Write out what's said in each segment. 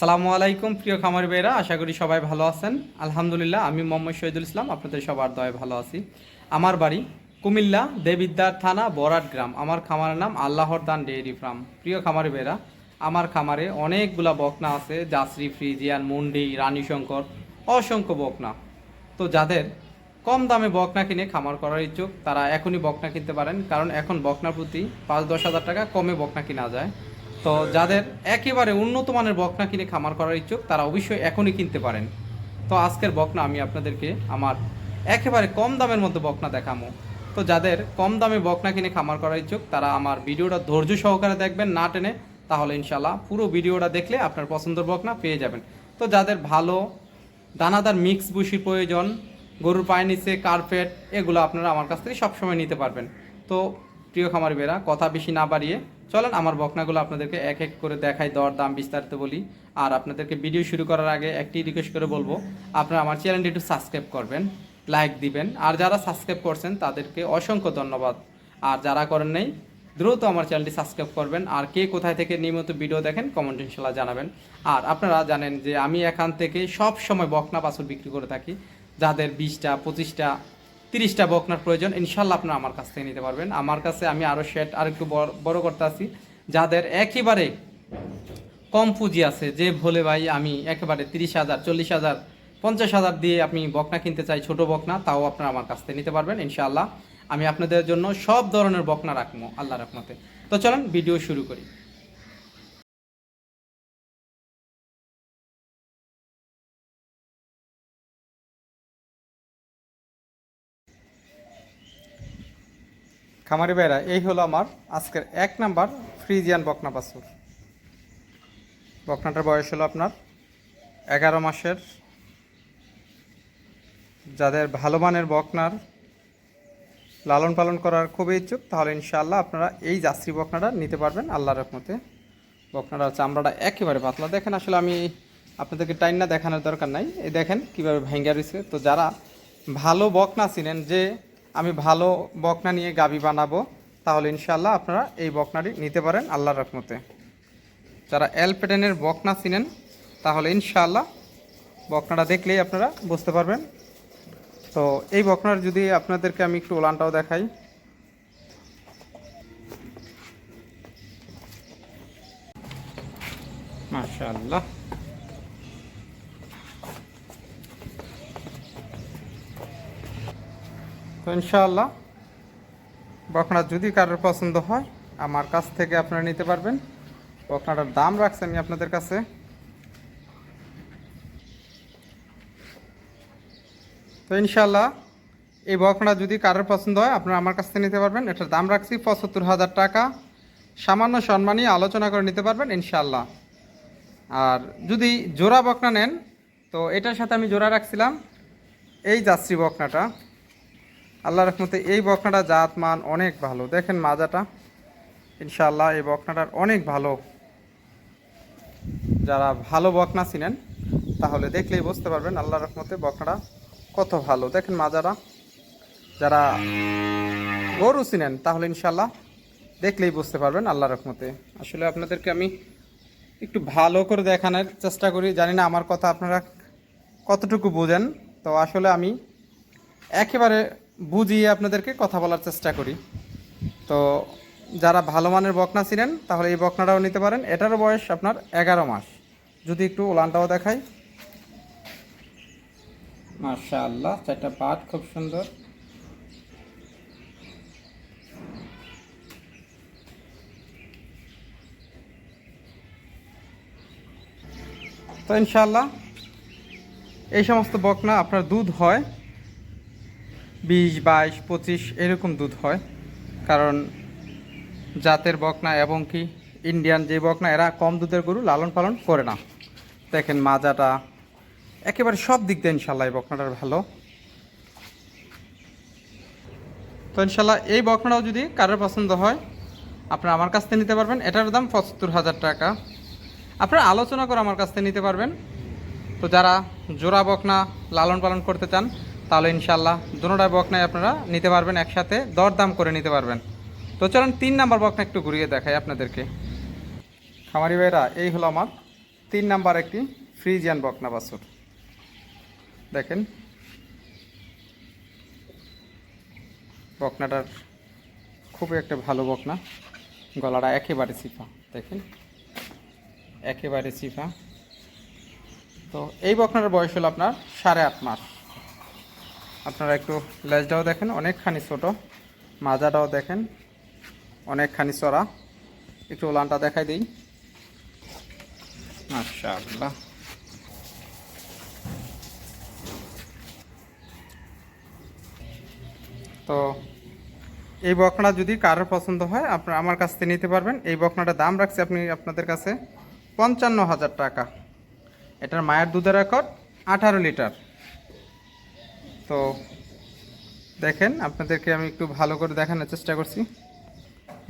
সালামু আলাইকুম, প্রিয় খামার ভাইরা আশা করি সবাই ভালো আছেন। আলহামদুলিল্লাহ, আমি মোহাম্মদ শহীদুল ইসলাম, আপনাদের সবার দয়ে ভালো আছি। আমার বাড়ি কুমিল্লা দেবিদ্যার থানা, বরাট গ্রাম। আমার খামারের নাম আল্লাহর দান ডেয়ারি ফার্ম। প্রিয় খামার ভাইরা আমার খামারে অনেকগুলা বকনা আছে, জাসরি, ফ্রিজিয়ান, মুন্ডি, রানীশঙ্কর, অসংখ্য বকনা। তো যাদের কম দামে বকনা কিনে খামার করার ইচ্ছুক, তারা এখনই বকনা কিনতে পারেন, কারণ এখন বকনার প্রতি পাঁচ দশ হাজার টাকা কমে বকনা কিনা যায়। তো যাদের একেবারে উন্নত মানের বকনা কিনে খামার করার ইচ্ছুক, তারা অবশ্যই এখনই কিনতে পারেন। তো আজকের বকনা আমি আপনাদেরকে আমার একেবারে কম দামের মধ্যে বকনা দেখামো। তো যাদের কম দামে বকনা কিনে খামার করার ইচ্ছুক, তারা আমার ভিডিওটা ধৈর্য সহকারে দেখবেন, না টেনে তাহলে ইনশাল্লাহ পুরো ভিডিওটা দেখলে আপনার পছন্দের বকনা পেয়ে যাবেন। তো যাদের ভালো দানাদার মিক্স বুশির প্রয়োজন, গরুর পায়ে নিচে কার্পেট, এগুলো আপনারা আমার কাছ থেকে সবসময় নিতে পারবেন। তো প্রিয় খামারি বেরা কথা বেশি না বাড়িয়ে চলেন, আমার বকনাগুলো আপনাদেরকে এক এক করে দেখাই দর দাম বিস্তারিত বলি। আর আপনাদেরকে ভিডিও শুরু করার আগে একটি রিকোয়েস্ট করে বলব, আপনারা আমার চ্যানেলটি একটু সাবস্ক্রাইব করবেন লাইক দিবেন। আর যারা সাবস্ক্রাইব করছেন, তাদেরকে অসংখ্য ধন্যবাদ। আর যারা করেন নাই, দ্রুত আমার চ্যানেলটি সাবস্ক্রাইব করবেন। আর কে কোথায় থেকে নিয়মিত ভিডিও দেখেন কমেন্ট ইনশাল্লাহ জানাবেন। আর আপনারা জানেন যে আমি এখান থেকে সব সময় বকনা বাছুর বিক্রি করে থাকি, যাদের বিশটা, পঁচিশটা তিরিশটা বকনার প্রয়োজন, ইনশাল্লাহ আপনারা আমার কাছ থেকে নিতে পারবেন। আমার কাছে আমি আরও শেড আর একটু বড়- করতে আছি যাদের একেবারে কম পুঁজি আছে, যে ভোলে ভাই আমি একেবারে তিরিশ হাজার, চল্লিশ হাজার, পঞ্চাশ হাজার দিয়ে আপনি বকনা কিনতে চাই, ছোট বকনা, তাও আপনারা আমার কাছ থেকে নিতে পারবেন ইনশাআল্লাহ আমি আপনাদের জন্য সব ধরনের বকনা রাখব আল্লাহ রহমতে। তো চলেন, ভিডিও শুরু করি। খামারি ভাইরা, এই হলো আমার আজকের এক নাম্বার ফ্রিজিয়ান বকনা বাছুর। বকনাটার বয়স হলো আপনার এগারো মাসের। যাদের ভালো মানের বকনার লালন পালন করার খুবই ইচ্ছুক, তাহলে ইনশাআল্লাহ আপনারা এই জার্সি বকনাটা নিতে পারবেন আল্লাহর রহমতে। বকনাটা চামড়াটা একেবারে পাতলা। দেখেন, আসলে আমি আপনাদেরকে টাইম না দেখানোর দরকার নাই। এই দেখেন কীভাবে ভেঙ্গা রয়েছে। তো যারা ভালো বকনা চিনেন, যে আমি ভালো বকনা নিয়ে গাবি বানাবো, তাহলে ইনশাল্লাহ আপনারা এই বকনাটি নিতে পারেন আল্লাহর রহমতে। যারা এলপেটেনের বকনা চিনেন, তাহলে ইনশাআল্লাহ বকনাটা দেখলেই আপনারা বুঝতে পারবেন। তো এই বকনার যদি আপনাদেরকে আমি একটু ওলানটাও দেখাই। মাশাআল্লাহ। তো ইনশাআল্লাহ বকনা যদি কারোর পছন্দ হয়, আমার কাছ থেকে আপনারা নিতে পারবেন। বকনাটার দাম রাখছি আমি আপনাদের কাছে। তো ইনশাল্লাহ এই বকনা যদি কারোর পছন্দ হয়, আপনারা আমার কাছ থেকে নিতে পারবেন। এটার দাম রাখছি পঁচাত্তর হাজার টাকা। সামান্য সম্মানী আলোচনা করে নিতে পারবেন ইনশাল্লাহ আর যদি জোড়া বকনা নেন, তো এটার সাথে আমি জোড়া রাখছিলাম। এই যাত্রী বকনাটা। আল্লাহ রহমতে এই বকনাটা জাত মান অনেক ভালো। দেখেন মাজাটা। ইনশাল্লাহ এই বকনাটার অনেক ভালো। যারা ভালো বকনা চিনেন, তাহলে দেখলেই বুঝতে পারবেন আল্লাহ রহমতে বকনাটা কত ভালো। দেখেন মাজারা যারা গরু চিনেন, তাহলে ইনশাল্লাহ দেখলেই বুঝতে পারবেন আল্লাহ রহমতে। আসলে আপনাদেরকে আমি একটু ভালো করে দেখানোর চেষ্টা করি। জানি না আমার কথা আপনারা কতটুকু বোঝেন। তো আসলে আমি একেবারে বুঝিয়ে আপনাদেরকে কথা বলার চেষ্টা করি। তো যারা ভালো মানের বকনা ছিলেন তাহলে এই বকনাটাও নিতে পারেন। এটারও বয়স আপনার এগারো মাস। যদি একটু ওলানটাও দেখাই। মাশা আল্লাহ চারটা পাট খুব সুন্দর। তো ইনশাল্লাহ এই সমস্ত বকনা আপনার দুধ হয়। বিশ, বাইশ, পঁচিশ এরকম দুধ হয়। কারণ জাতের বকনা এবং কি ইন্ডিয়ান যে বকনা, এরা কম দুধের গরু লালন পালন করে না। দেখেন মাজাটা, একেবারে সব দিক দিয়ে ইনশাল্লাহ এই বকনাটার ভালো। তো ইনশাল্লাহ এই বকনাটাও যদি কারোর পছন্দ হয়, আপনারা আমার কাছ থেকে নিতে পারবেন। এটার দাম পঁচাত্তর হাজার টাকা। আপনারা আলোচনা করে আমার কাছ থেকে নিতে পারবেন। তো যারা জোড়া বকনা লালন পালন করতে চান তাহলে ইনশাল্লাহ দুটোটা বকনায় আপনারা নিতে পারবেন একসাথে, দরদাম করে নিতে পারবেন। তো চলুন তিন নাম্বার বকনা একটু ঘুরিয়ে দেখাই আপনাদেরকে। খামারি ভাইরা, এই হলো আমার তিন নাম্বার একটি ফ্রিজিয়ান বকনা বাছুর। দেখেন। বকনাটার খুবই একটা ভালো বকনা। গলাটা একেবারে চিপা, দেখেন। একেবারে চিপা। তো এই বকনাটার বয়স হলো আপনার সাড়ে আট মাস। আপনারা একটু লেজটাও দেখেন, অনেকখানি ছোট। মাজাটাও দেখেন, অনেকখানি চড়া একটু ওলানটা দেখাই দিই। মাশাআল্লাহ। তো এই বকনা যদি কারোর পছন্দ হয়, আপনার আমার কাছ থেকে নিতে পারবেন। এই বকনাটার দাম রাখছি আপনি আপনাদের কাছে পঞ্চান্ন হাজার টাকা। এটার মায়ের দুধের রেকর্ড আঠারো লিটার। তো দেখেন আপনাদেরকে আমি একটু ভালো করে দেখানোর চেষ্টা করছি।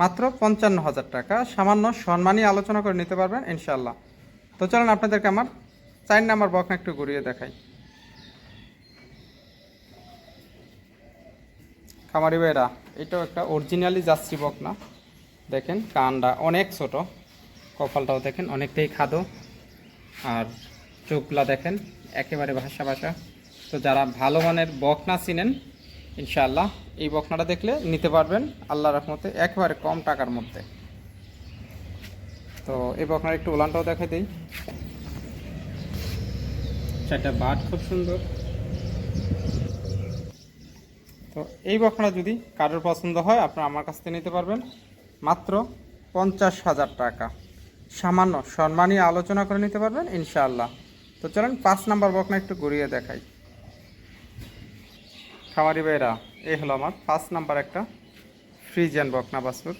মাত্র পঞ্চান্ন হাজার টাকা, সামান্য সম্মানই আলোচনা করে নিতে পারবেন ইনশাল্লাহ তো চলুন আপনাদেরকে আমার চার নাম্বার বকনা একটু ঘুরিয়ে দেখাই। খামারি ভাইরা এটাও একটা অরিজিনালি যাত্রী বকনা দেখেন কানটা অনেক ছোট, কপালটাও দেখেন অনেকটাই খাদো। আর চোখগুলা দেখেন একেবারে ভাষা ভাষা। তো যারা ভালো মানের বকনা চিনেন, ইনশাআল্লাহ এই বকনাটা দেখলে নিতে পারবেন আল্লাহ রহমতে একেবারে কম টাকার মধ্যে। তো এই বকনার একটু উলানটাও দেখাই দিই। চারটা বাট খুব সুন্দর। তো এই বকনা যদি কারোর পছন্দ হয়, আপনারা আমার কাছ থেকে নিতে পারবেন। মাত্র পঞ্চাশ হাজার টাকা। সামান্য সম্মানী আলোচনা করে নিতে পারবেন, ইনশাআল্লাহ। তো চলেন পাঁচ নাম্বার বকনা একটু ঘুরিয়ে দেখাই। খামারি ভাইরা এই হলো আমার পাঁচ নাম্বার একটা ফ্রিজিয়ান বকনা বাছুর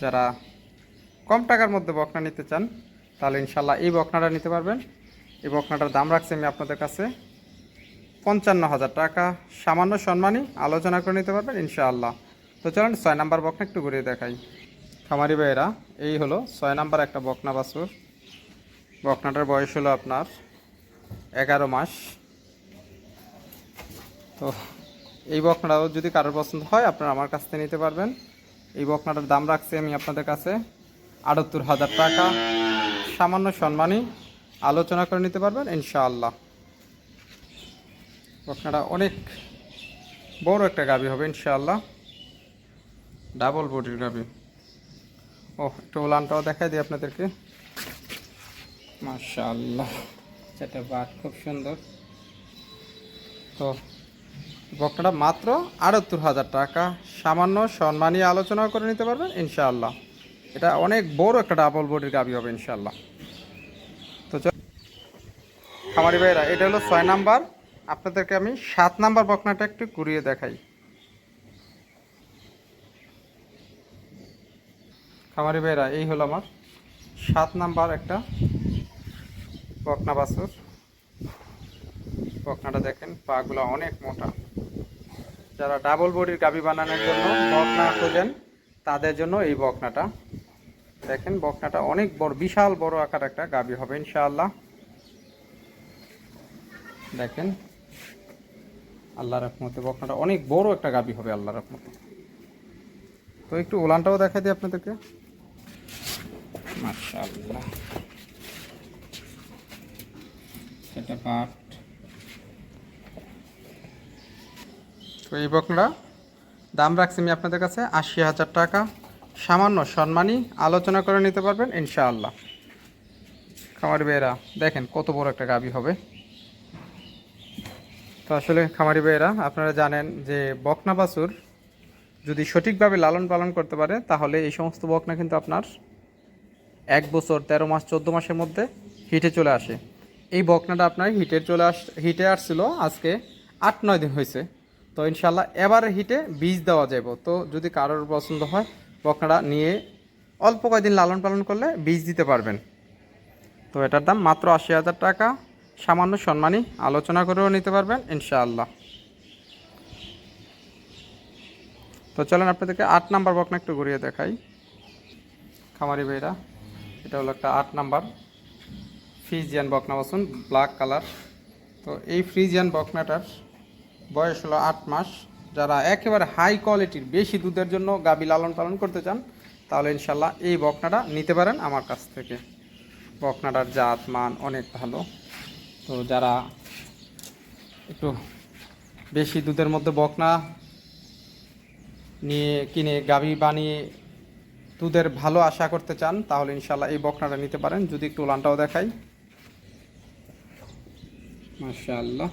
যারা কম টাকার মধ্যে বকনা নিতে চান, তাহলে ইনশাল্লাহ এই বকনাটা নিতে পারবেন। এই বকনাটার দাম রাখছি আমি আপনাদের কাছে পঞ্চান্ন হাজার টাকা। সামান্য সম্মানই আলোচনা করে নিতে পারবেন ইনশাআল্লাহ। তো চলেন ছয় নাম্বার বকনা একটু ঘুরিয়ে দেখাই। খামারি ভাইয়েরা, এই হলো ছয় নাম্বার একটা বকনা বাছুর। বকনাটার বয়স হলো আপনার এগারো মাস। তো এই বকনাটাও যদি কারোর পছন্দ হয়, আপনারা আমার কাছ থেকে নিতে পারবেন। এই বকনাটার দাম রাখছি আমি আপনাদের কাছে আটাত্তর হাজার টাকা। সামান্য সম্মানই আলোচনা করে নিতে পারবেন, ইনশাআল্লাহ। বকনাটা অনেক বড় একটা গাবি হবে, ইনশাআল্লাহ। ডাবল বডির গাবি। ও একটু উলানটাও দেখাই দিই আপনাদেরকে। মাশাআল্লাহ সেটা বাট খুব সুন্দর। তো বকনাটা মাত্র আটাত্তর হাজার টাকা। সামান্য সম্মানী আলোচনা করে নিতে পারবেন, ইনশাআল্লাহ। এটা অনেক বড় একটা ডাবল বডির গাবি হবে, ইনশাআল্লাহ। তো খামারি ভাইরা এটা হলো ছয় নাম্বার। আপনাদেরকে আমি সাত নাম্বার বকনাটা একটু ঘুরিয়ে দেখাই। খামারি ভাইরা এই হলো আমার সাত নাম্বার একটা বকনা বাছুর। বকনাটা দেখেন, পাগুলো অনেক মোটা। যারা ডাবল বডির গাবি বানানোর জন্য বকনা খোঁজেন, তাদের জন্য এই বকনাটা। দেখেন, বকনাটা অনেক বড়, বিশাল বড় আকার একটা গাবি হবে, ইনশাআল্লাহ। দেখেন আল্লাহ রহমতে বকনাটা অনেক বড় একটা গাবি হবে আল্লাহ রহমতে। তো একটু ওলানটাও দেখা দিই আপনাদেরকে। মাশাআল্লাহ। সেটা পাট তো এই বকনা, দাম রাখছি আমি আপনাদের কাছে আশি হাজার টাকা। সামান্য সম্মানই আলোচনা করে নিতে পারবেন, ইনশাআল্লাহ। খামারি ভাইয়েরা, দেখেন কত বড় একটা গাবি হবে। তো আসলে খামারি ভাইয়েরা, আপনারা জানেন যে বকনা বাছুর যদি সঠিকভাবে লালন পালন করতে পারে, তাহলে এই সমস্ত বকনা কিন্তু আপনার এক বছর, তেরো মাস, চোদ্দ মাসের মধ্যে হিটে চলে আসে। এই বকনাটা আপনার হিটে চলে আস, হিটে আসছিল আজকে আট, নয় দিন হয়েছে। তো ইনশাল্লাহ এবার হিটে বীজ দেওয়া যাব তো যদি কারোর পছন্দ হয় বকনাটা নিয়ে অল্প কয়েকদিন লালন পালন করলে বীজ দিতে পারবেন। তো এটার দাম মাত্র আশি হাজার টাকা। সামান্য সম্মানী আলোচনা করেও নিতে পারবেন, ইনশাআল্লাহ। তো চলেন আপনাদেরকে আট নাম্বার বকনা একটু ঘুরিয়ে দেখাই। খামারি ভাইরা, এটা হলো একটা আট নাম্বার ফ্রিজিয়ান বকনা বসুন ব্ল্যাক কালার। তো এই ফ্রিজিয়ান বকনাটার বয়স হলো আট মাস। যারা একেবারে হাই কোয়ালিটির বেশি দুধের জন্য গাবি লালন পালন করতে চান, তাহলে ইনশাল্লাহ এই বকনাটা নিতে পারেন আমার কাছ থেকে। বকনাটার জাত, মান অনেক ভালো। তো যারা একটু বেশি দুধের মধ্যে বকনা নিয়ে কিনে গাভী বানিয়ে দুধের ভালো আশা করতে চান, তাহলে ইনশাল্লাহ এই বকনাটা নিতে পারেন। যদি একটু উলানটাও দেখাই। মাশাআল্লাহ,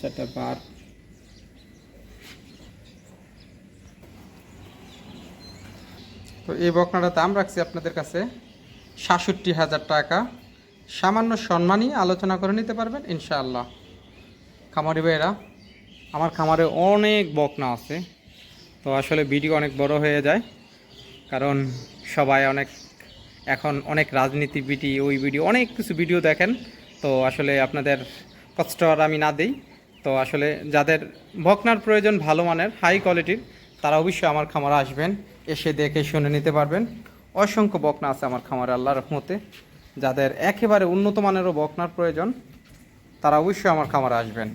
চারটা বার তো এই বকনাটা দাম রাখছি আপনাদের কাছে। সাতষট্টি হাজার টাকা। সামান্য সম্মানই আলোচনা করে নিতে পারবেন, ইনশাআল্লাহ। খামারি ভাইয়েরা, আমার খামারে অনেক বকনা আছে। তো আসলে ভিডিও অনেক বড় হয়ে যায়, কারণ সবাই অনেক, এখন অনেক রাজনীতি ভিডিও ওই ভিডিও, অনেক কিছু ভিডিও দেখেন। তো আসলে আপনাদের কষ্ট আর আমি না দিই। তো আসলে যাদের বকনার প্রয়োজন ভালো মানের হাই কোয়ালিটির তারা অবশ্যই আমার খামারে আসবেন। এসে দেখে শুনে নিতে পারবেন। অসংখ্য বকনা আছে আমার খামার আল্লাহ রহমতে। যাদের একেবারে উন্নত মানেরও বকনার প্রয়োজন, তারা অবশ্যই আমার খামারে আসবেন।